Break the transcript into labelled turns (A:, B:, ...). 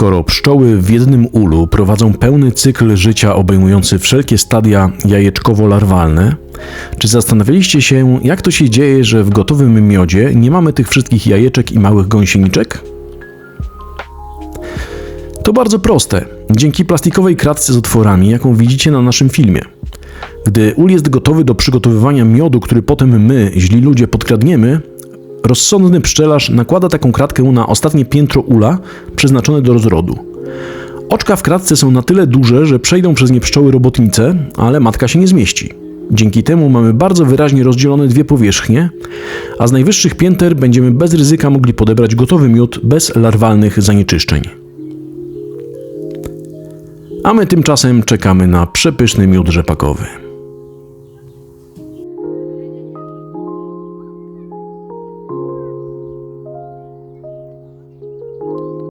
A: Skoro pszczoły w jednym ulu prowadzą pełny cykl życia obejmujący wszelkie stadia jajeczkowo-larwalne, czy zastanawialiście się, jak to się dzieje, że w gotowym miodzie nie mamy tych wszystkich jajeczek i małych gąsieniczek? To bardzo proste. Dzięki plastikowej kratce z otworami, jaką widzicie na naszym filmie. Gdy ul jest gotowy do przygotowywania miodu, który potem my, źli ludzie, podkradniemy, rozsądny pszczelarz nakłada taką kratkę na ostatnie piętro ula przeznaczone do rozrodu. Oczka w kratce są na tyle duże, że przejdą przez nie pszczoły robotnice, ale matka się nie zmieści. Dzięki temu mamy bardzo wyraźnie rozdzielone dwie powierzchnie, a z najwyższych pięter będziemy bez ryzyka mogli podebrać gotowy miód bez larwalnych zanieczyszczeń. A my tymczasem czekamy na przepyszny miód rzepakowy.